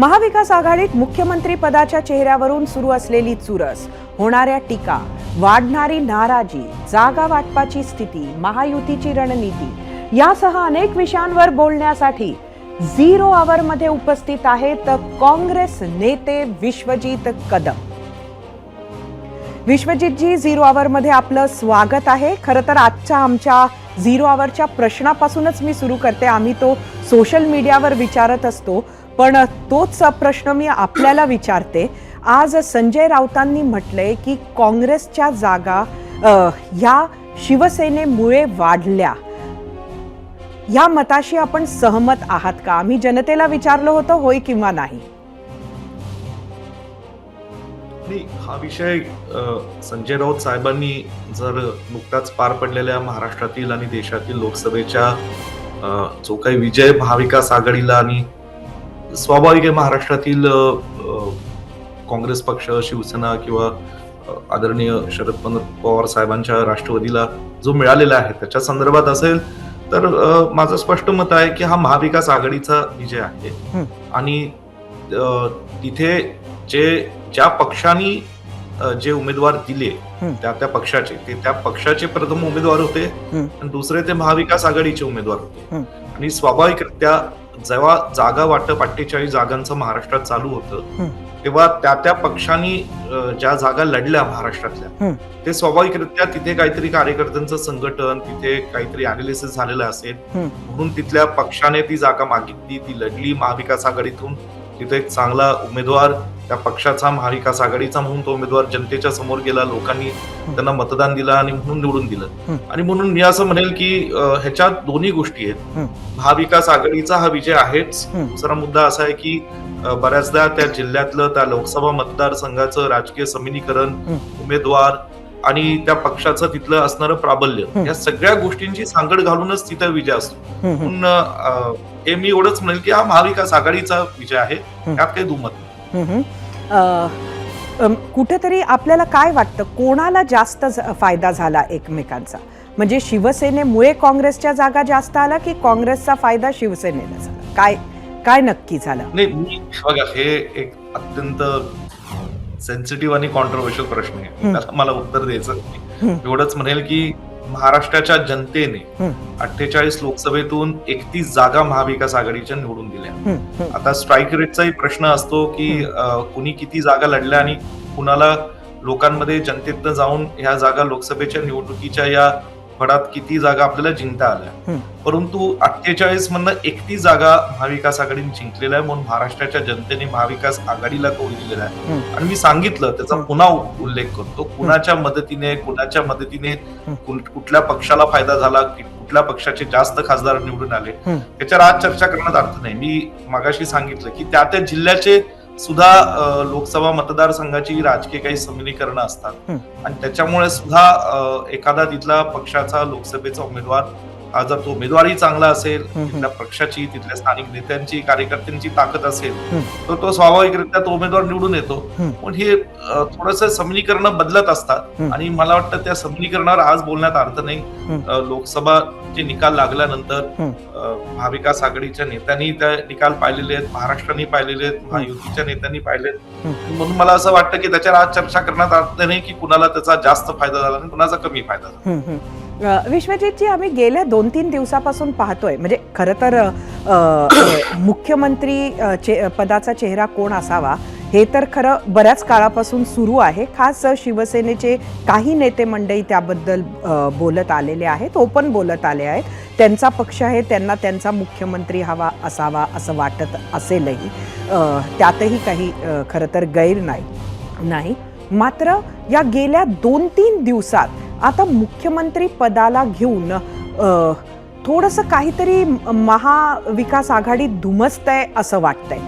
महाविकास आघाडीत मुख्यमंत्री पदाच्या चेहऱ्यावरून सुरू असलेली चुरस होणाऱ्या टीका वाढणारी नाराजी जागा वाटपाची स्थिती महायुतीची रणनीती यासह अनेक विषयांवर बोलण्यासाठी झिरो आवर मध्ये उपस्थित आहेत काँग्रेस नेते विश्वजीत कदम. विश्वजितजी झिरो आवर मध्ये आपलं स्वागत आहे. खरं तर आजच्या आमच्या झिरो आवरच्या प्रश्नापासूनच मी सुरू करते. आम्ही तो सोशल मीडियावर विचारत असतो. पण तोच प्रश्न मी आपल्याला विचारते. आज संजय राऊतांनी म्हटलंय की काँग्रेसच्या जागा ह्या शिवसेनेमुळे वाढल्या. या मताशी आपण सहमत आहात का? आम्ही जनतेला विचारलं होतं होय किंवा नाही? हा विषय संजय राऊत साहेबांनी जर नुकताच पार पडलेल्या महाराष्ट्रातील आणि देशातील लोकसभेच्या जो काही विजय महाविकास आघाडीला आणि स्वाभाविक आहे महाराष्ट्रातील काँग्रेस पक्ष शिवसेना किंवा आदरणीय शरद पवार साहेबांच्या राष्ट्रवादीला जो मिळालेला आहे त्याच्या संदर्भात असेल तर माझं स्पष्ट मत आहे की हा महाविकास आघाडीचा विजय आहे. आणि तिथे जे ज्या पक्षांनी जे उमेदवार दिले. त्या त्या पक्षाचे ते त्या पक्षाचे प्रथम उमेदवार होते. आणि दुसरे ते महाविकास आघाडीचे उमेदवार होते. आणि स्वाभाविकरित्या जेव्हा जागा वाटप अठ्ठेचाळीस जागांचं महाराष्ट्रात चालू होतं. तेव्हा त्या त्या पक्षांनी ज्या जागा लढल्या महाराष्ट्रातल्या. ते स्वाभाविकरित्या तिथे काहीतरी कार्यकर्त्यांचं संघटन तिथे काहीतरी अनालिसिस झालेलं असेल. म्हणून तिथल्या पक्षाने ती जागा मागितली ती लढली महाविकास आघाडीतून तिथे एक चांगला उमेदवार त्या पक्षाचा महाविकास आघाडीचा म्हणून तो उमेदवार जनतेच्या समोर गेला लोकांनी त्यांना मतदान दिलं आणि म्हणून निवडून दिलं. आणि म्हणून मी असं म्हणेल की ह्याच्यात दोन्ही गोष्टी आहेत. महाविकास आघाडीचा हा विजय आहेच. दुसरा मुद्दा असा आहे की बऱ्याचदा त्या जिल्ह्यातलं त्या लोकसभा मतदारसंघाचं राजकीय समिनीकरण. उमेदवार आणि त्या पक्षाचं तिथलं असणारं प्राबल्य. या सगळ्या गोष्टींची सांगड घालूनच तिथं विजय असतो म्हणून हे मी एवढंच म्हणेल की हा महाविकास आघाडीचा विजय आहे. त्यात काही दुमत नाही कुठेतरी आपल्याला काय वाटतं? कोणाला जास्त फायदा झाला एकमेकांचा? म्हणजे शिवसेनेमुळे काँग्रेसच्या जागा जास्त आला की काँग्रेसचा फायदा शिवसेनेला झाला? काय काय नक्की झालं? नाही बघा हे एक अत्यंत सेन्सिटिव्ह आणि कॉन्ट्रोवर्शियल प्रश्न आहे. मला उत्तर द्यायचं. एवढंच म्हणेल की महाराष्ट्राच्या जनतेने. अठ्ठेचाळीस लोकसभेतून एकतीस जागा महाविकास आघाडीच्या निवडून दिल्या. आता स्ट्राईक रेटचाही प्रश्न असतो की कुणी किती जागा लढल्या आणि कुणाला लोकांमध्ये जनतेतनं जाऊन ह्या जागा लोकसभेच्या निवडणुकीच्या या फडात किती जागा आपल्याला जिंकता आल्या. परंतु अठ्ठेचाळीस मधनं एकतीस जागा महाविकास आघाडीने जिंकलेल्या आहे म्हणून महाराष्ट्राच्या जनतेने महाविकास आघाडीला कौल दिलेला आहे. आणि मी सांगितलं त्याचा. पुन्हा उल्लेख करतो कुणाच्या मदतीने कुणाच्या मदतीने कुठल्या पक्षाला फायदा झाला कुठल्या पक्षाचे जास्त खासदार निवडून आले. त्याच्यावर आज चर्चा करण्यात अर्थ नाही मी मगाशी सांगितलं की त्या त्या जिल्ह्याचे सुद्धा लोकसभा मतदारसंघाची राजकीय काही समिलीकरणं असतात. आणि त्याच्यामुळे सुद्धा एखादा तिथला पक्षाचा लोकसभेचा उमेदवार जर तो उमेदवारही चांगला असेल. तिथल्या पक्षाची तिथल्या स्थानिक नेत्यांची कार्यकर्त्यांची ताकद असेल. तर तो स्वाभाविकरित्या तो उमेदवार निवडून येतो. पण हे थोडस समिलीकरण बदलत असतात. आणि मला वाटतं त्या समिलीकरणावर आज बोलण्यात अर्थ नाही. अ, लोकसभाचे निकाल लागल्यानंतर महाविकास आघाडीच्या नेत्यांनी त्या निकाल पाहिलेले आहेत महाराष्ट्राने पाहिलेले आहेत महायुतीच्या नेत्यांनी पाहिलेत. म्हणून मला असं वाटतं की त्याच्यावर आज चर्चा करण्यात अर्थ नाही की कुणाला त्याचा जास्त फायदा झाला आणि कुणाचा कमी फायदा झाला विश्वजितजी आम्ही गेल्या दोन तीन दिवसापासून पाहतोय. म्हणजे खरं तर मुख्यमंत्री चे पदाचा चेहरा कोण असावा हे तर खरं बऱ्याच काळापासून सुरू आहे. खास शिवसेनेचे काही नेते मंडळी त्याबद्दल बोलत आलेले आहेत ओपन बोलत आले आहेत. त्यांचा पक्ष आहे त्यांना त्यांचा मुख्यमंत्री हवा असावा असं वाटत असेलही. त्यातही काही खरं तर गैर नाही. नाही. मात्र या गेल्या दोन तीन दिवसात आता मुख्यमंत्री पदाला घेऊन थोडंसं काहीतरी महाविकास आघाडी धुमसतंय असं वाटतंय.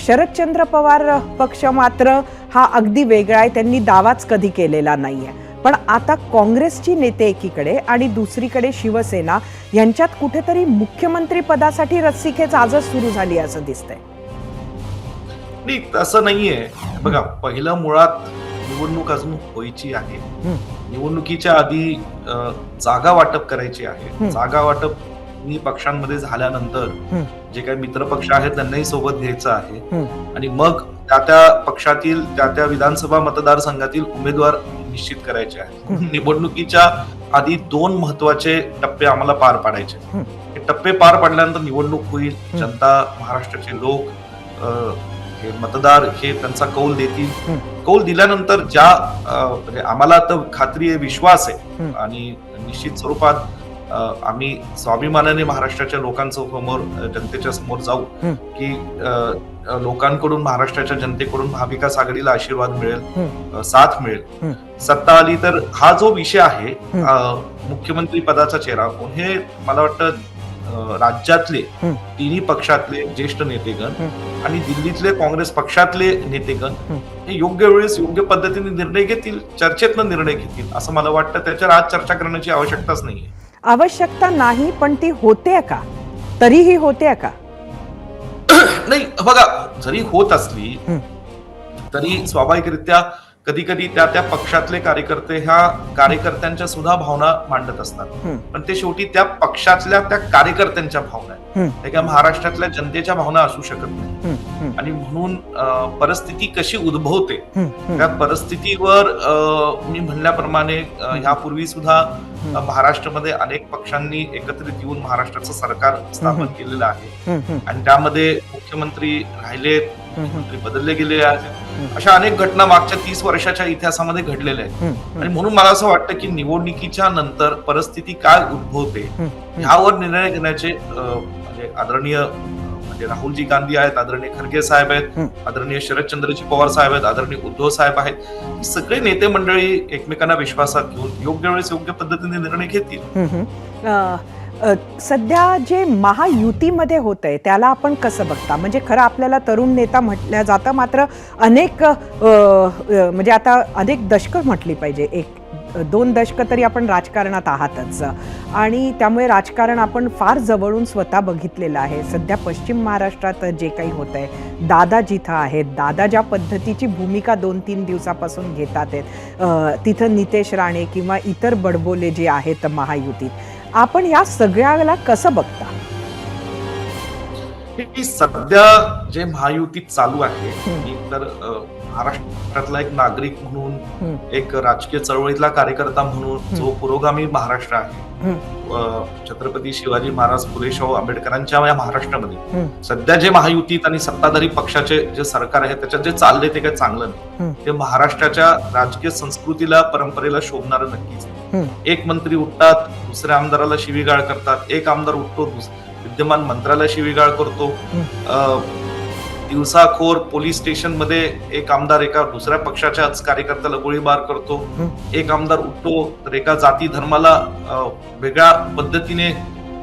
शरदचंद्र पवार पक्ष मात्र हा अगदी वेगळा आहे त्यांनी दावाच कधी केलेला नाही आहे पण आता काँग्रेसची नेते एकीकडे आणि दुसरीकडे शिवसेना यांच्यात कुठेतरी मुख्यमंत्री पदासाठी रस्सीखेच आजच सुरू झाली असं दिसतंय. नाही तसं नाहीये. बघा पहिलं मुळात निवडणूक अजून व्हायची आहे. निवडणुकीच्या आधी जागा वाटप करायची आहे. जागा वाटप तिन्ही पक्षांमध्ये झाल्यानंतर. जे काही मित्र पक्ष आहेत त्यांनाही सोबत घ्यायचं आहे. आणि मग त्या त्या पक्षातील त्या त्या विधानसभा मतदारसंघातील उमेदवार निश्चित करायचे आहेत निवडणुकीच्या आधी दोन महत्त्वाचे टप्पे आम्हाला पार पाडायचे हं. टप्पे पार पडल्यानंतर निवडणूक होईल. जनता महाराष्ट्राचे लोक हे मतदार हे त्यांचा कौल देतील. कौल दिल्यानंतर ज्या म्हणजे आम्हाला तर खात्री आहे विश्वास आहे. आणि निश्चित स्वरूपात आम्ही स्वाभिमानाने महाराष्ट्राच्या लोकांचं समोर जनतेच्या समोर जाऊ. की लोकांकडून महाराष्ट्राच्या जनतेकडून महाविकास आघाडीला आशीर्वाद मिळेल साथ मिळेल. सत्ता आली तर हा जो विषय आहे मुख्यमंत्री पदाचा चेहरा कोण हे मला वाटतं राज्यातले. तिन्ही पक्षातले ज्येष्ठ नेतेगण. आणि दिल्लीतले काँग्रेस पक्षातले नेतेगण हं. योग्य वेळेस योग्य पद्धतीने निर्णय घेतील चर्चेतनं निर्णय घेतील असं मला वाटतं त्याच्यावर आज चर्चा करण्याची आवश्यकताच नाहीये आवश्यकता नाही पण ती होते का तरीही होते का नाही बघा जरी होत असली. तरी स्वाभाविकरित्या कधी कधी त्या त्या पक्षातले कार्यकर्ते ह्या कार्यकर्त्यांच्या सुद्धा भावना मांडत असतात. पण ते शेवटी त्या पक्षातल्या त्या कार्यकर्त्यांच्या भावना आहेत. त्या महाराष्ट्रातल्या जनतेच्या भावना असू शकत नाही आणि म्हणून परिस्थिती कशी उद्भवते. त्या परिस्थितीवर मी म्हणल्याप्रमाणे ह्यापूर्वी सुद्धा महाराष्ट्रामध्ये अनेक पक्षांनी एकत्रित येऊन महाराष्ट्राचं सरकार स्थापन. केलेलं आहे आणि त्यामध्ये मुख्यमंत्री राहिलेत हं, हं, मंत्री बदलले गेले आहेत. अशा अनेक घटना मागच्या तीस वर्षाच्या इतिहासामध्ये घडलेल्या आहेत. आणि म्हणून मला असं वाटतं की निवडणुकीच्या नंतर परिस्थिती काय उद्भवते. ह्यावर निर्णय घेण्याचे म्हणजे आदरणीय म्हणजे राहुलजी गांधी आहेत आदरणीय खरगे साहेब आहेत हं. आदरणीय शरदचंद्रजी पवार साहेब आहेत आदरणीय उद्धव साहेब आहेत. ही सगळे नेते मंडळी एकमेकांना विश्वासात घेऊन योग्य वेळेस योग्य पद्धतीने निर्णय घेतील. सध्या जे महायुतीमध्ये होत आहे त्याला आपण कसं बघता? म्हणजे खरं आपल्याला तरुण नेता म्हटलं जातं मात्र अनेक म्हणजे आता अनेक दशकं म्हटली पाहिजे. एक दोन दशकं तरी आपण राजकारणात आहातच. आणि त्यामुळे राजकारण आपण फार जवळून स्वतः बघितलेलं आहे. सध्या पश्चिम महाराष्ट्रात जे काही होत आहे दादा जिथं आहेत. दादा ज्या पद्धतीची भूमिका दोन तीन दिवसापासून घेतात आहेत. तिथं नितेश राणे किंवा इतर बडबोले जे आहेत महायुतीत आपण या सगळ्याला कसं बघता सध्या जे महायुतीत चालू आहे तर महाराष्ट्रातला एक नागरिक म्हणून. एक राजकीय चळवळीतला कार्यकर्ता म्हणून. जो पुरोगामी महाराष्ट्र आहे छत्रपती शिवाजी महाराज फुले शाहू आंबेडकरांच्या या महाराष्ट्रामध्ये. सध्या जे महायुतीत आणि सत्ताधारी पक्षाचे जे सरकार आहे त्याच्यात जे चाललंय ते काही चांगलं. नाही ते महाराष्ट्राच्या राजकीय संस्कृतीला परंपरेला शोभणारं नक्कीच. एक मंत्री उठतात दुसऱ्या आमदाराला शिवीगाळ करतात एक आमदार उठतो विद्यमान मंत्र्याला शिवीगाळ करतो. दिवसाखोर पोलीस स्टेशनमध्ये एक आमदार एका दुसऱ्या पक्षाच्याच कार्यकर्त्याला गोळीबार करतो. एक आमदार उठतो तर एका जाती धर्माला वेगळ्या पद्धतीने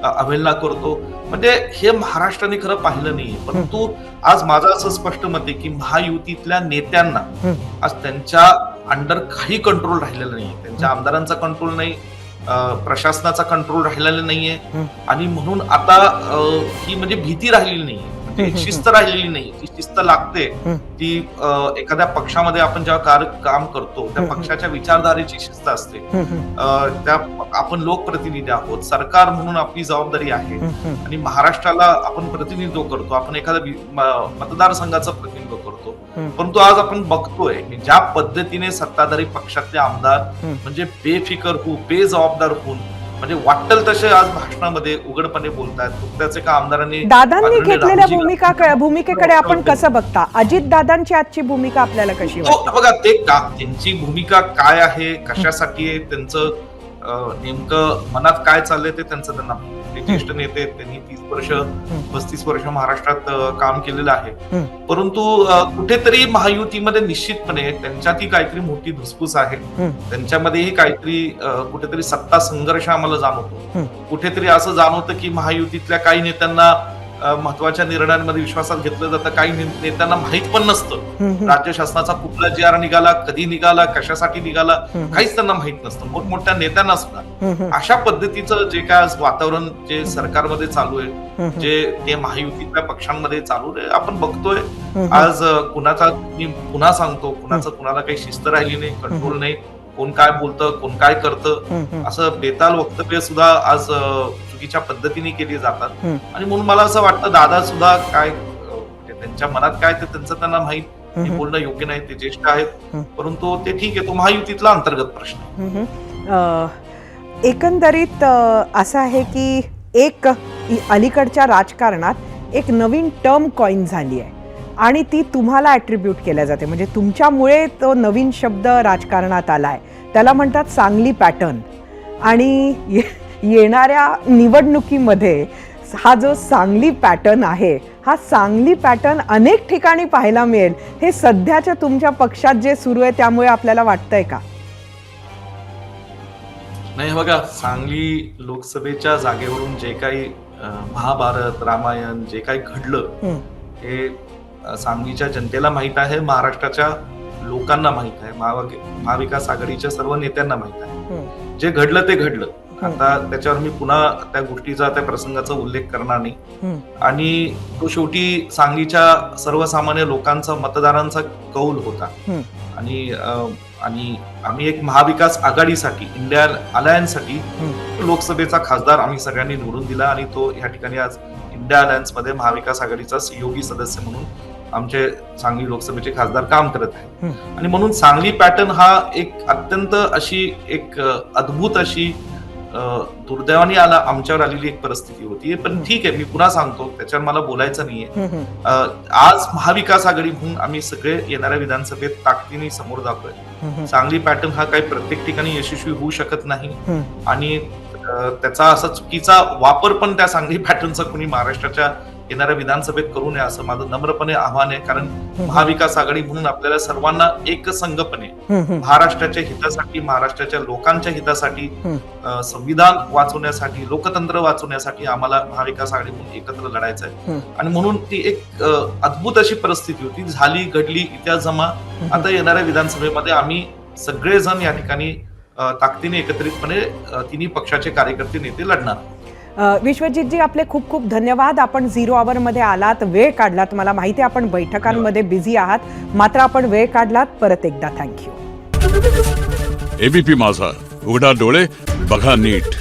अवहेलना करतो. म्हणजे हे महाराष्ट्राने खरं पाहिलं नाही परंतु आज माझं असं स्पष्ट मत आहे की महायुतीतल्या नेत्यांना आज त्यांच्या अंडर काही कंट्रोल राहिलेलं नाही त्यांच्या आमदारांचा कंट्रोल नाही प्रशासनाचा कंट्रोल राहिलेला नाहीये. आणि म्हणून आता ही म्हणजे भीती राहिलेली नाही हं, शिस्त राहिलेली नाही जी शिस्त लागते. ती एखाद्या पक्षामध्ये आपण जेव्हा कार काम करतो त्या. पक्षाच्या विचारधारेची शिस्त असते त्या आपण लोकप्रतिनिधी आहोत सरकार म्हणून आपली जबाबदारी आहे. आणि महाराष्ट्राला आपण प्रतिनिधित्व करतो आपण एखाद्या मतदारसंघाचं हं. परंतु आज आपण बघतोय की ज्या पद्धतीने सत्ताधारी पक्षातले आमदार. म्हणजे बेफिकर होऊ बेजबाबदार होऊन म्हणजे वाटेल तसे आज भाषणामध्ये उघडपणे बोलतायत. नुकत्याच एका आमदारांनी दादांनी घेतलेल्या भूमिका भूमिकेकडे आपण कसं बघता? अजित दादांची आजची भूमिका आपल्याला कशी हो बघा ते का त्यांची भूमिका काय आहे कशासाठी आहे त्यांचं नेमकं मनात काय चाललंय ते त्यांचं त्यांना ज्येष्ठ नेते आहेत, त्यांनी तीस वर्ष पस्तीस वर्ष महाराष्ट्रात काम केलेलं आहे. परंतु कुठेतरी महायुतीमध्ये निश्चितपणे त्यांच्यातही काहीतरी मोठी धुसफूस आहे हं. त्यांच्यामध्येही काहीतरी कुठेतरी सत्ता संघर्ष आम्हाला जाणवतो. कुठेतरी असं जाणवतं की महायुतीतल्या काही नेत्यांना महत्त्वाच्या निर्णयांमध्ये विश्वासात घेतलं जातं. काही नेत्यांना माहीत पण नसतं. राज्य शासनाचा कुठला जी आर निघाला कधी निघाला कशासाठी निघाला काहीच त्यांना माहीत नसतं. मोठमोठ्या नेत्यांना सुद्धा. अशा पद्धतीचं जे काय आज वातावरण जे सरकारमध्ये चालू आहे जे ते महायुतीतल्या पक्षांमध्ये चालू आहे आपण बघतोय. आज कुणाचा मी पुन्हा सांगतो कुणाचं कुणाला काही शिस्त राहिली नाही कंट्रोल नाही. कोण काय बोलतं कोण काय करतं. असं बेताल वक्तव्य सुद्धा आज चुकीच्या पद्धतीने केली जातात. आणि म्हणून मला असं वाटतं दादा सुद्धा काय त्यांच्या मनात काय ते त्यांचं त्यांना माहीत. बोलणं योग्य नाही ते ज्येष्ठ आहेत. परंतु ते ठीक आहे तो महायुतीतला अंतर्गत प्रश्न एकंदरीत असं आहे की एक अलीकडच्या राजकारणात एक नवीन टर्म कॉईन झाली आहे आणि ती तुम्हाला ॲट्रिब्यूट केल्या जाते. म्हणजे तुमच्यामुळे तो नवीन शब्द राजकारणात आला आहे त्याला म्हणतात सांगली पॅटर्न आणि ये- येणाऱ्या निवडणुकीमध्ये हा जो सांगली पॅटर्न आहे हा सांगली पॅटर्न अनेक ठिकाणी पाहायला मिळेल. हे सध्याच्या तुमच्या पक्षात जे सुरू आहे त्यामुळे आपल्याला वाटतंय का? नाही बघा सांगली लोकसभेच्या जागेवरून जे काही महाभारत रामायण जे काही घडलं. हे सांगलीच्या जनतेला माहीत आहे महाराष्ट्राच्या लोकांना माहीत आहे महावि- महाविकास आघाडीच्या सर्व नेत्यांना माहीत आहे. जे घडलं ते घडलं. आता त्याच्यावर मी पुन्हा त्या गोष्टीचा त्या प्रसंगाचा उल्लेख करणार नाही. आणि तो शेवटी सांगलीच्या सर्वसामान्य लोकांचा मतदारांचा कौल होता. आणि आणि आम्ही एक महाविकास आघाडीसाठी इंडिया अलायन्ससाठी लोकसभेचा खासदार आम्ही सगळ्यांनी निवडून दिला आणि तो या ठिकाणी आज इंडिया अलायन्समध्ये महाविकास आघाडीचा सहयोगी सदस्य म्हणून आमचे सांगली लोकसभेचे खासदार काम करत आहेत. आणि म्हणून सांगली पॅटर्न हा एक अत्यंत अशी एक अद्भुत अशी दुर्दैवाने आला आमच्यावर आलेली एक परिस्थिती होती. पण. ठीक आहे मी पुन्हा सांगतो त्याच्यावर मला बोलायचं नाहीये. आज महाविकास आघाडी म्हणून आम्ही सगळे येणाऱ्या विधानसभेत ताकदीने समोर जातोय. सांगली पॅटर्न हा काही प्रत्येक ठिकाणी यशस्वी होऊ शकत नाही. आणि त्याचा असा चुकीचा वापर पण त्या सांगली पॅटर्नचा कोणी महाराष्ट्राच्या येणाऱ्या विधानसभेत करू नये असं माझं नम्रपणे आव्हान आहे. कारण महाविकास आघाडी म्हणून आपल्याला सर्वांना एकसंघपणे हम्म. महाराष्ट्राच्या हितासाठी महाराष्ट्राच्या लोकांच्या हितासाठी संविधान वाचवण्यासाठी लोकतंत्र वाचवण्यासाठी आम्हाला महाविकास आघाडी म्हणून एकत्र लढायचं आहे. आणि म्हणून ती एक अद्भुत अशी परिस्थिती होती. झाली घडली इतिहास जमा. आता येणाऱ्या विधानसभेमध्ये आम्ही सगळेजण या ठिकाणी ताकदीने एकत्रितपणे तिन्ही पक्षाचे कार्यकर्ते नेते लढणार. विश्वजितजी आपले खूप खूप धन्यवाद. आपण झिरो मध्ये आलात वेळ काढलात. मला माहिती आहे आपण बैठकांमध्ये बिझी आहात. मात्र आपण वेळ काढलात. परत एकदा थँक्यू एबीपी माझा. उघडा डोळे बघा नीट.